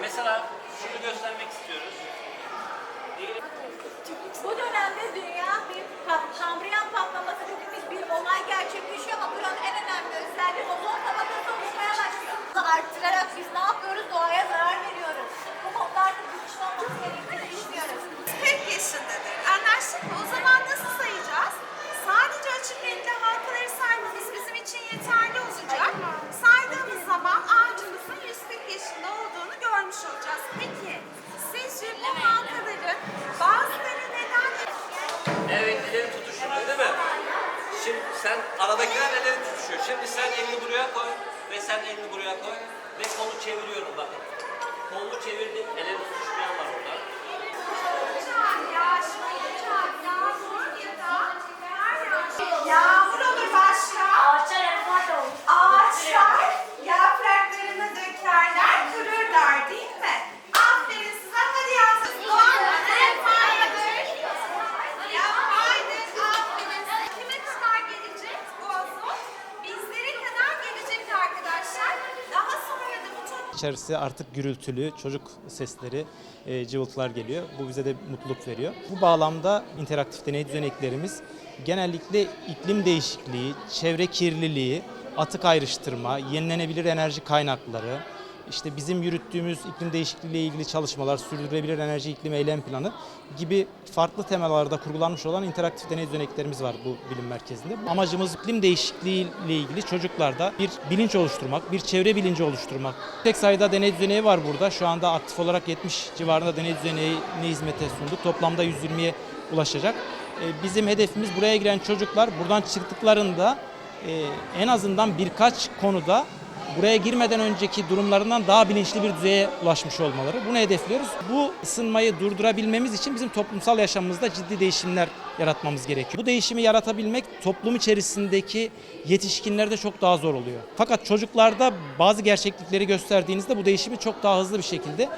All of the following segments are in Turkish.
Mesela şunu göstermek istiyoruz. Sen aradakiler ellerini tutuşuyor. Şimdi sen elini buraya koy ve sen elini buraya koy ve kolu çeviriyorum bakın. Kolunu çevirdim, ellerini tutuşmayan İçerisi artık gürültülü, çocuk sesleri, e, cıvıltılar geliyor. Bu bize de mutluluk veriyor. Bu bağlamda interaktif deney düzeneklerimiz genellikle iklim değişikliği, çevre kirliliği, atık ayrıştırma, yenilenebilir enerji kaynakları, işte bizim yürüttüğümüz iklim değişikliği ile ilgili çalışmalar, sürdürülebilir enerji iklim eylem planı gibi farklı temalarda kurgulanmış olan interaktif deney düzeneklerimiz var bu bilim merkezinde. Amacımız iklim değişikliği ile ilgili çocuklarda bir bilinç oluşturmak, bir çevre bilinci oluşturmak. Tek sayıda deney düzeneği var burada. Şu anda aktif olarak 70 civarında deney düzeneğini hizmete sunduk. Toplamda 120'ye ulaşacak. Ee, Bizim hedefimiz buraya giren çocuklar buradan çıktıklarında e, en azından birkaç konuda buraya girmeden önceki durumlarından daha bilinçli bir düzeye ulaşmış olmaları. Bunu hedefliyoruz. Bu ısınmayı durdurabilmemiz için bizim toplumsal yaşamımızda ciddi değişimler yaratmamız gerekiyor. Bu değişimi yaratabilmek toplum içerisindeki yetişkinlerde çok daha zor oluyor. Fakat çocuklarda bazı gerçeklikleri gösterdiğinizde bu değişimi çok daha hızlı bir şekilde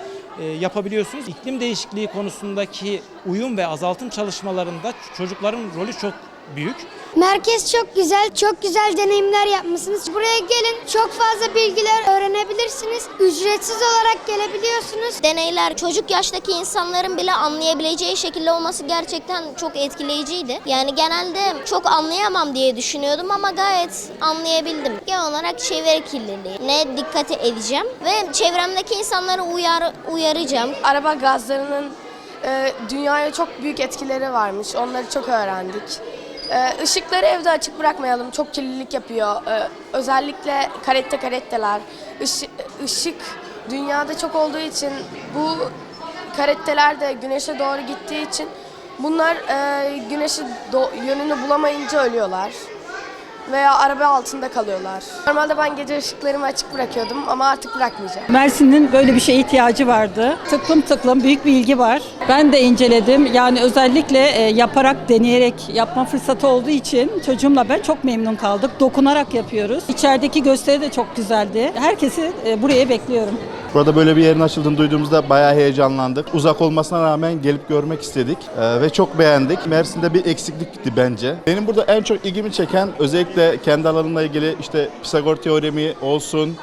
e, yapabiliyorsunuz. İklim değişikliği konusundaki uyum ve azaltım çalışmalarında çocukların rolü çok büyük. Merkez çok güzel, çok güzel deneyimler yapmışsınız. Buraya gelin, çok fazla bilgiler öğrenebilirsiniz. Ücretsiz olarak gelebiliyorsunuz. Deneyler çocuk yaştaki insanların bile anlayabileceği şekilde olması gerçekten çok etkileyiciydi. Yani genelde çok anlayamam diye düşünüyordum ama gayet anlayabildim. Genel olarak çevre kirliliğine dikkat edeceğim ve çevremdeki insanları uyar, uyaracağım. araba gazlarının e, dünyaya çok büyük etkileri varmış. Onları çok öğrendik. E, ışıkları evde açık bırakmayalım. Çok kirlilik yapıyor. E, özellikle karette karetteler. Işık, ışık dünyada çok olduğu için bu karetteler de güneşe doğru gittiği için bunlar e, güneşi yönünü bulamayınca ölüyorlar veya araba altında kalıyorlar. Normalde ben gece ışıklarımı açık bırakıyordum ama artık bırakmayacağım. Mersin'in böyle bir şeye ihtiyacı vardı. Tıklım tıklım büyük bir ilgi var. Ben de inceledim. Yani özellikle e, yaparak, deneyerek yapma fırsatı olduğu için çocuğumla ben çok memnun kaldık. Dokunarak yapıyoruz. İçerideki gösteri de çok güzeldi. Herkesi e, buraya bekliyorum. Burada böyle bir yerin açıldığını duyduğumuzda bayağı heyecanlandık. Uzak olmasına rağmen gelip görmek istedik Ee, ve çok beğendik. Mersin'de bir eksiklikti bence. Benim burada en çok ilgimi çeken özellikle kendi alanımla ilgili işte Pisagor teoremi olsun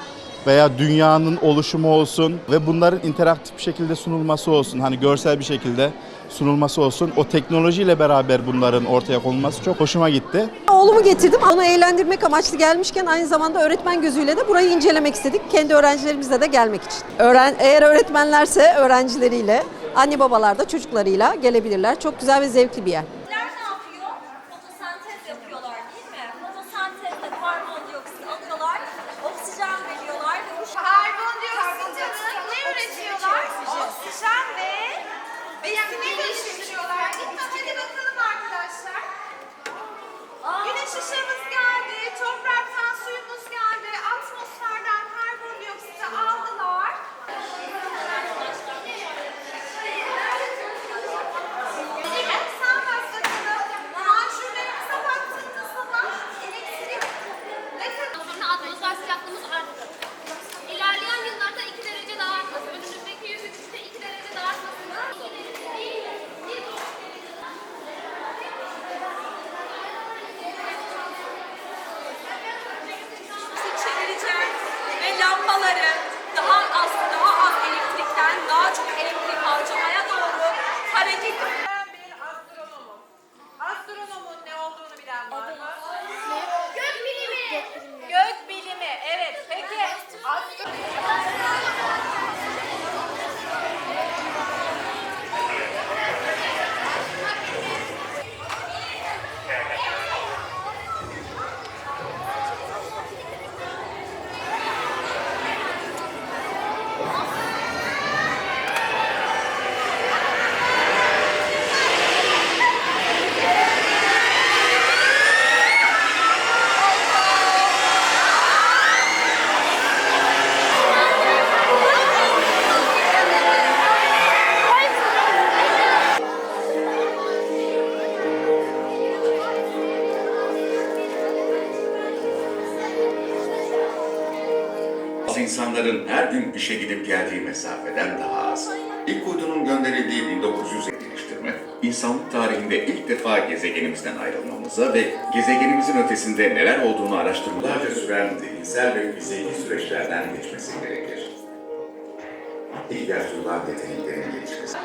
veya dünyanın oluşumu olsun ve bunların interaktif bir şekilde sunulması olsun. Hani görsel bir şekilde sunulması olsun. O teknolojiyle beraber bunların ortaya konulması çok hoşuma gitti. Oğlumu getirdim. Onu eğlendirmek amaçlı gelmişken aynı zamanda öğretmen gözüyle de burayı incelemek istedik. Kendi öğrencilerimizle de gelmek için. Öğren eğer öğretmenlerse öğrencileriyle, anne babalar da çocuklarıyla gelebilirler. Çok güzel ve zevkli bir yer. Thank you. İnsanların her gün işe gidip geldiği mesafeden daha az. İlk uydunun gönderildiği 1900 geliştirme, insanlık tarihinde ilk defa gezegenimizden ayrılmamıza ve gezegenimizin ötesinde neler olduğunu araştırmalarca süren zihinsel ve fiziki süreçlerden geçmesi gerekir. İlk yaşlılar yeteneklerin gelişmesi.